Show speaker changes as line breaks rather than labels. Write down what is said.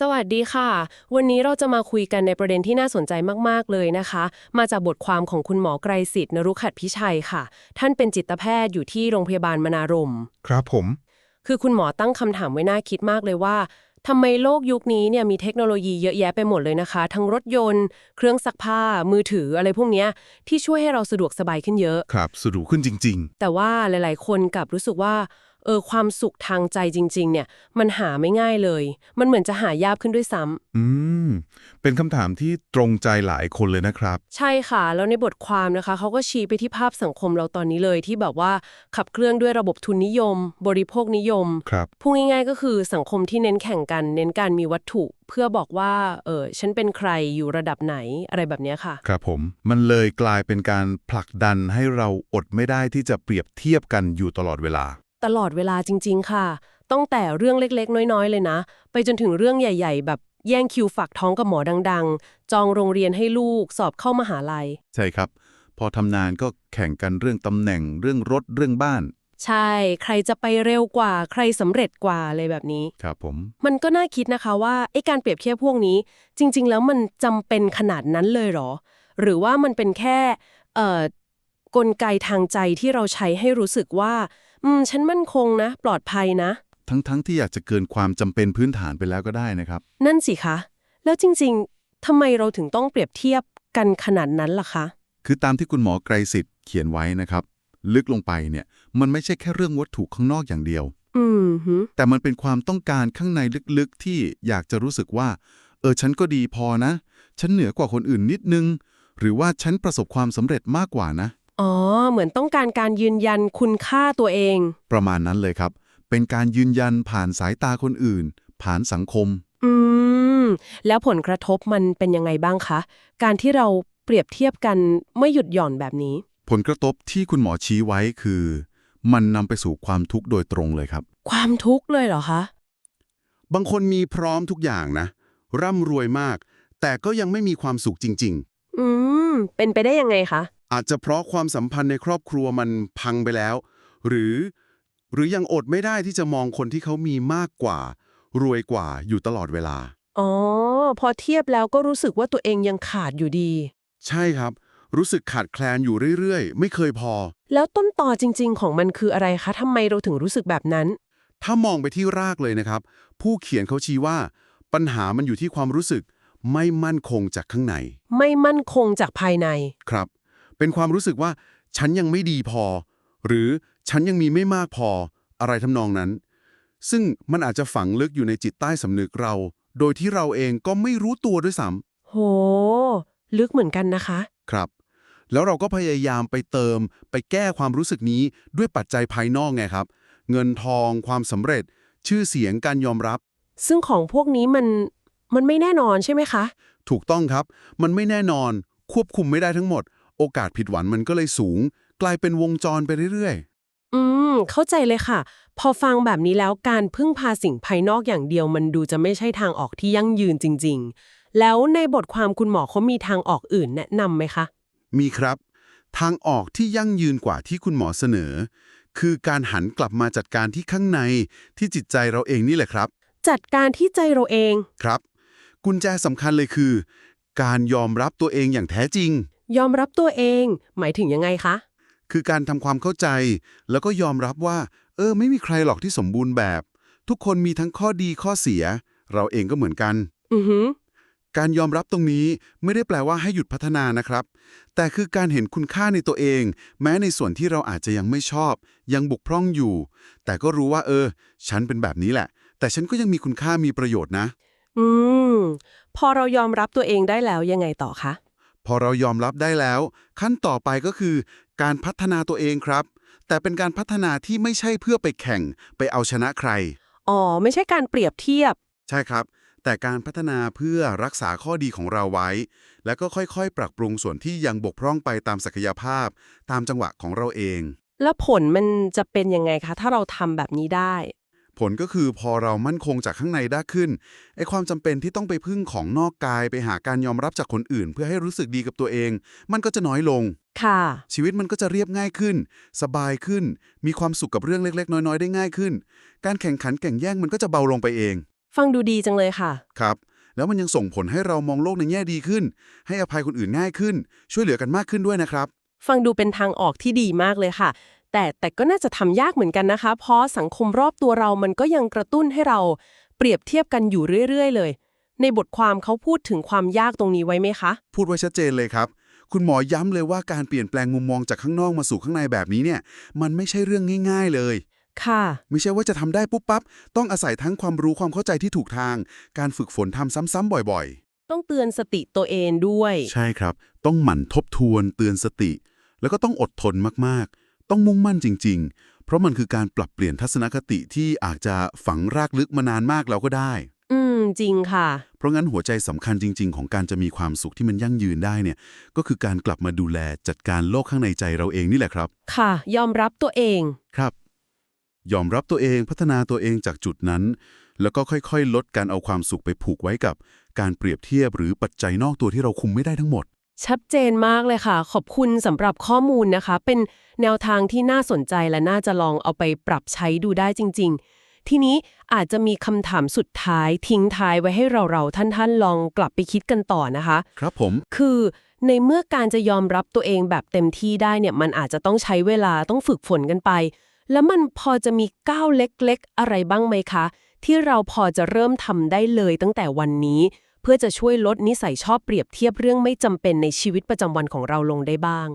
สวัสดีค่ะ วันนี้เราจะมาคุยกันในประเด็นที่น่าสนใจมาก ๆ เลยนะคะ มาจากบทความของคุณหมอไกรสิทธิ์นรุขัดพิชัยค่ะ ท่านเป็นจิตแพทย์อยู่ที่โรงพยาบาลมนารม
ครับผม
คือคุณหมอตั้งคำถามไว้น่าคิดมากเลยว่าทำไมโลกยุคนี้เนี่ยมีเทคโนโลยีเยอะแยะไปหมดเลยนะคะ ทั้งรถยนต์ เครื่องซักผ้า มือถืออะไรพวกเนี้ยที่ช่วยให้เราสะดวกสบายขึ้นเยอะ
ครับ สะดวกขึ้นจริง
แต่ว่าหลาย ๆ คนกลับรู้สึกว่า เออความสุขทางใจจริง ๆ เนี่ย มันหาไม่ง่ายเลย มันเหมือนจะหายากขึ้นด้วยซ้ำ
ๆอืม เป็นคำถามที่ตรงใจหลายคนเลยนะครับ
ใช่ค่ะ แล้วในบทความนะคะ เขาก็ชี้ไปที่ภาพสังคมเราตอนนี้เลยที่แบบว่าขับเคลื่อนด้วยระบบทุนนิยม บริโภคนิยม
ครับ
พูดง่าย ๆ ก็คือสังคมที่เน้นแข่งกัน เน้นการมีวัตถุ เพื่อบอกว่าเออฉันเป็นใครอยู่ระดับไหนอะไรแบบเนี้ยค่ะ
ครับผม มันเลยกลายเป็นการผลักดันให้เราอดไม่ได้ที่จะเปรียบเทียบกันอยู่ตลอดเวลา
ตลอดเวลาจริง ๆ ค่ะ ตั้งแต่เรื่องเล็กๆ น้อย ๆ เลยนะ ไปจนถึงเรื่องใหญ่ ๆ แบบแย่งคิวฝากท้องกับหมอดัง ๆ จองโรงเรียนให้ลูกสอบเข้ามหาลัย
ใช่ครับ พอทำนานก็แข่งกันเรื่องตำแหน่งเรื่องรถเรื่องบ้าน
ใช่ ใครจะไปเร็วกว่า ใครสำเร็จกว่าอะไรแบบนี้
ครับผม
มันก็น่าคิดนะคะว่าไอ้การเปรียบเทียบพวกนี้ จริง ๆ แล้วมันจำเป็นขนาดนั้นเลยเหรอ หรือว่ามันเป็นแค่เอ่อกลไกทางใจที่เราใช้ให้รู้สึกว่า อืม ฉันมั่นคงนะ ปลอดภัยนะ
ทั้งๆทที่อยากจะเกินความจำเป็นพื้นฐานไปแล้วก็ได้นะครับ
นั่นสิคะ แล้วจริงๆทำไมเราถึงต้องเปรียบเทียบกันขนาดนั้นล่ะคะ
คือตามที่คุณหมอไกรสิทธิ์เขียนไว้นะครับ ลึกลงไปเนี่ย มันไม่ใช่แค่เรื่องวัตถุข้างนอกอย่างเดียว
อืมฮึ
แต่มันเป็นความต้องการข้างในลึกๆ ที่อยากจะรู้สึกว่า เออ ฉันก็ดีพอนะ ฉันเหนือกว่าคนอื่นนิดนึง หรือว่าฉันประสบความสำเร็จมากกว่านะ
อ๋อ เหมือนต้องการการยืนยันคุณค่าตัวเอง
ประมาณนั้นเลยครับ เป็นการยืนยันผ่านสายตาคนอื่น ผ่านสังคม
อืม แล้วผลกระทบมันเป็นยังไงบ้างคะ การที่เราเปรียบเทียบกันไม่หยุดหย่อนแบบนี้
ผลกระทบที่คุณหมอชี้ไว้คือ มันนำไปสู่ความทุกข์โดยตรงเลยครับ
ความทุกข์เลยเหรอคะ
บางคนมีพร้อมทุกอย่างนะ ร่ำรวยมาก แต่ก็ยังไม่มีความสุขจริง
อืม เป็นไปได้ยังไงคะ
ๆ อาจจะเพราะความสัมพันธ์ในครอบครัวมันพังไปแล้ว หรือ หรือยังอดไม่ได้ที่จะมองคนที่เขามีมากกว่า รวยกว่าอยู่ตลอดเวลา
อ๋อ พอเทียบแล้วก็รู้สึกว่าตัวเองยังขาดอยู่ดี
ใช่ครับ รู้สึกขาดแคลนอยู่เรื่อยๆ ไม่เคยพอ
แล้วต้นต่อจริง ๆ ของมันคืออะไรคะทำไมเราถึงรู้สึกแบบนั้น
ถ้ามองไปที่รากเลยนะครับ ผู้เขียนเขาชี้ว่า ปัญหามันอยู่ที่ความรู้สึก ไม่มั่นคงจากข้างใน
ไม่มั่นคงจากภายใน
ครับ เป็นความรู้สึกว่าฉันยังไม่ดีพอ หรือฉันยังมีไม่มากพออะไรทำนองนั้น ซึ่งมันอาจจะฝังลึกอยู่ในจิตใต้สำนึกเรา โดยที่เราเองก็ไม่รู้ตัวด้วยซ้
โห ลึกเหมือนกันนะคะำ
ครับ แล้วเราก็พยายามไปเติม ไปแก้ความรู้สึกนี้ด้วยปัจจัยภายนอกไงครับ เงินทองความสำเร็จ ชื่อเสียงการยอมรับ
ซึ่งของพวกนี้มันมันไม่แน่นอนใช่ไหมคะ
ถูกต้องครับ มันไม่แน่นอน ควบคุมไม่ได้ทั้งหมด โอกาสผิดหวังมันก็เลยสูง กลายเป็นวงจรไปเรื่อย
อืม เข้าใจเลยค่ะ พอฟังแบบนี้แล้วการพึ่งพาสิ่งภายนอกอย่างเดียวมันดูจะไม่ใช่ทางออกที่ยั่งยืนจริง ๆ แล้วในบทความคุณหมอเขามีทางออกอื่นแนะนำไหมคะ
ๆมีครับ ทางออกที่ยั่งยืนกว่าที่คุณหมอเสนอ คือการหันกลับมาจัดการที่ข้างในที่จิตใจเราเองนี่แหละครับ
จัดการที่ใจเราเอง
ครับ กุญแจสำคัญเลยคือ การยอมรับตัวเองอย่างแท้จริง
ยอมรับตัวเอง หมายถึงยังไงคะ
คือการทำความเข้าใจ แล้วก็ยอมรับว่า เออ ไม่มีใครหรอกที่สมบูรณ์แบบ ทุกคนมีทั้งข้อดีข้อเสีย เราเองก็เหมือนกัน
อือหือ
การยอมรับตรงนี้ไม่ได้แปลว่าให้หยุดพัฒนานะครับ แต่คือการเห็นคุณค่าในตัวเอง แม้ในส่วนที่เราอาจจะยังไม่ชอบ ยังบุกพร่องอยู่ แต่ก็รู้ว่า เออ ฉันเป็นแบบนี้แหละ แต่ฉันก็ยังมีคุณค่ามีประโยชน์นะ
อืม พอเรายอมรับตัวเองได้แล้วยังไงต่อคะ
พอเรายอมรับได้แล้ว ขั้นต่อไปก็คือการพัฒนาตัวเองครับ แต่เป็นการพัฒนาที่ไม่ใช่เพื่อไปแข่ง ไปเอาชนะใคร
อ๋อ ไม่ใช่การเปรียบเทียบ
ใช่ครับ แต่การพัฒนาเพื่อรักษาข้อดีของเราไว้ แล้วก็ค่อยๆ ปรับปรุงส่วนที่ยังบกพร่องไปตามศักยภาพ ตามจังหวะของเราเอง
แล้วผลมันจะเป็นยังไงคะ ถ้าเราทำแบบนี้ได้
ผลก็คือพอเรามั่นคงจากข้างในได้ขึ้นไอ้ความจำเป็นที่ต้องไปพึ่งของนอกกายไปหาการยอมรับจากคนอื่น เพื่อให้รู้สึกดีกับตัวเอง มันก็จะน้อยลง
ค่ะ
ชีวิตมันก็จะเรียบง่ายขึ้น สบายขึ้น มีความสุขกับเรื่องเล็ก ๆ น้อย ๆ ได้ง่ายขึ้น การแข่งขันแข่งแย่งมันก็จะเบาลงไปเอง
ฟังดูดีจังเลยค่ะ
ครับ แล้วมันยังส่งผลให้เรามองโลกในแง่ดีขึ้น ให้อภัยคนอื่นง่ายขึ้น ช่วยเหลือกันมากขึ้นด้วยนะครับ
ฟังดูเป็นทางออกที่ดีมากเลยค่ะ แต่แต่ก็น่าจะทำยากเหมือนกันนะคะ เพราะสังคมรอบตัวเรามันก็ยังกระตุ้นให้เราเปรียบเทียบกันอยู่เรื่อย ๆ เลย ในบทความเขาพูดถึงความยากตรงนี้ไว้ไหมคะ
พูดไว้ชัดเจนเลยครับ คุณหมอย้ำเลยว่าการเปลี่ยนแปลงมุมมองจากข้างนอกมาสู่ข้างในแบบนี้เนี่ย มันไม่ใช่เรื่องง่าย ๆเลย
ค่ะ
ไม่ใช่ว่าจะทำได้ปุ๊บปั๊บ ต้องอาศัยทั้งความรู้ความเข้าใจที่ถูกทาง การฝึกฝนทำซ้ำๆบ่อย
ต้องเตือนสติตัวเองด้วย
ๆใช่ครับ ต้องหมั่นทบทวน เตือนสติ แล้วก็ต้องอดทนมากๆ ต้องมุ่งมั่นจริง ๆ เพราะมันคือการปรับเปลี่ยนทัศนคติที่อาจจะฝังรากลึกมานานมากแล้วก็ได้
อืม จริงค่ะ
เพราะงั้นหัวใจสำคัญจริง ๆ ของการจะมีความสุขที่มันยั่งยืนได้เนี่ย ก็คือการกลับมาดูแลจัดการโลกข้างในใจเราเองนี่แหละครับ
ค่ะ ยอมรับตัวเอง
ครับ ยอมรับตัวเองพัฒนาตัวเองจากจุดนั้น แล้วก็ค่อยๆ ลดการเอาความสุขไปผูกไว้กับ การเปรียบเทียบหรือปัจจัยนอกตัวที่เราคุมไม่ได้ทั้งหมด
ชัดเจนมากเลยค่ะ ขอบคุณสำหรับข้อมูลนะคะ เป็นแนวทางที่น่าสนใจและน่าจะลองเอาไปปรับใช้ดูได้จริง ๆ ทีนี้อาจจะมีคำถามสุดท้ายทิ้งท้ายไว้ให้เราๆท่านๆ ลองกลับไปคิดกันต่อนะคะ
ครับผม
คือในเมื่อการจะยอมรับตัวเองแบบเต็มที่ได้เนี่ยมันอาจจะต้องใช้เวลาต้องฝึกฝนกันไป แล้วมันพอจะมีก้าวเล็กๆ อะไรบ้างไหมคะ ที่เราพอจะเริ่มทำได้เลยตั้งแต่วันนี้ เพื่อจะช่วยลดนิสัยชอบเปรียบเทียบเรื่องไม่จำเป็นในชีวิตประจำวันของเราลงได้บ้าง